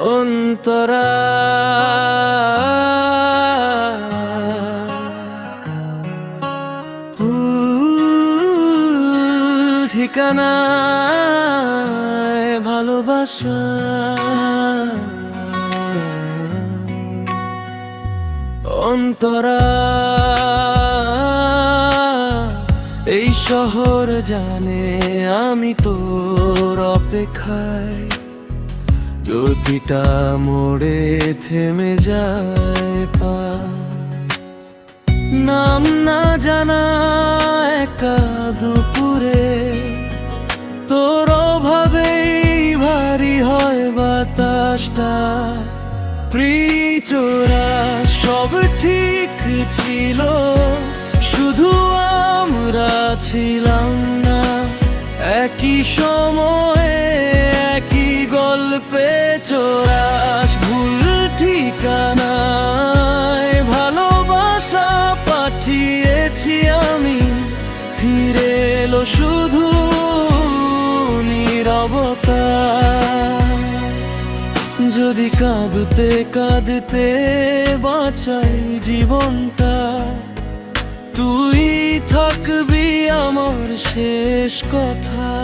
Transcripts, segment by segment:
অন্তরা। ভুল ঠিকানায় ভালোবাসা। অন্তরা। এই শহর জানে আমি তোর অপেক্ষায়। প্রতিটা মোড়ে থেমে যায় পা, নাম না জানা একা দুপুরে, তোর অভাবেই ভারী হয় বাতাসটা। প্রিচোরা সব ঠিক ছিল, শুধু আমরা ছিলাম না, একই সময়ে শুধু নীরবতা। যদি কাঁদতে কাঁদতে বাঁচাই জীবনটা তুই থাকবি আমার শেষ কথা।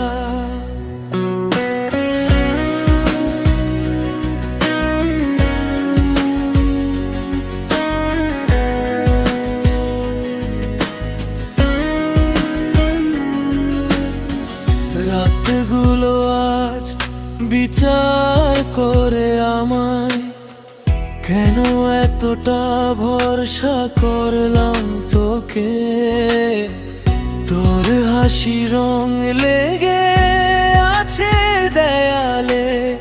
বিচার করে আমায়। কেন এতটা ভরসা করলাম তোকে? তোর হাসি রং লেগে আছে দেয়ালে।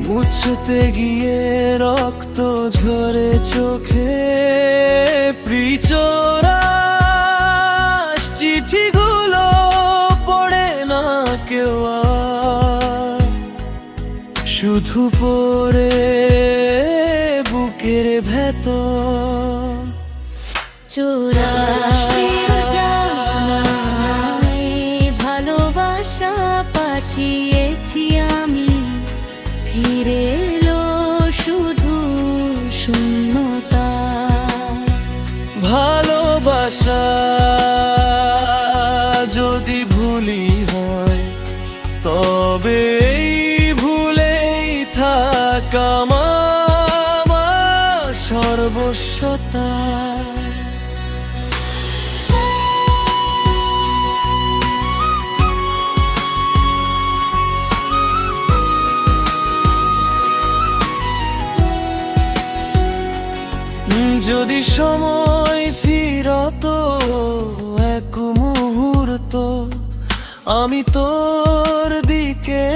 মুছতে গিয়ে রক্ত ঝরে চোখে। প্রিচোরা শুধু পড়ে বুকের ভেতর। জানালায় ভালোবাসা পাঠিয়েছি আমি। ফিরে এলো শুধু শূন্যতা। ভালোবাসা যদি ভুলি হয় তবে যদি সময় ফিরত এক মুহূর্ত আমি তোর দিকে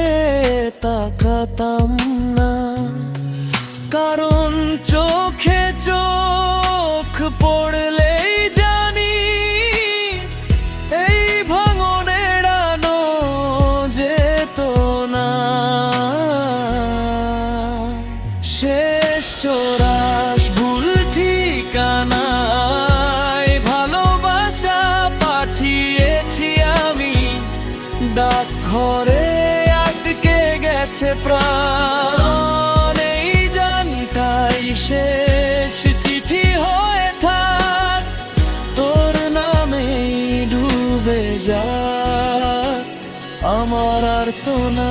পড়লেই জানি এই না। শেষ ভুল ঠিকানায় ভালোবাসা পাঠিয়েছি আমি। ঘরে আটকে গেছে প্রাণ। ডুবে যা আমার আর তো না।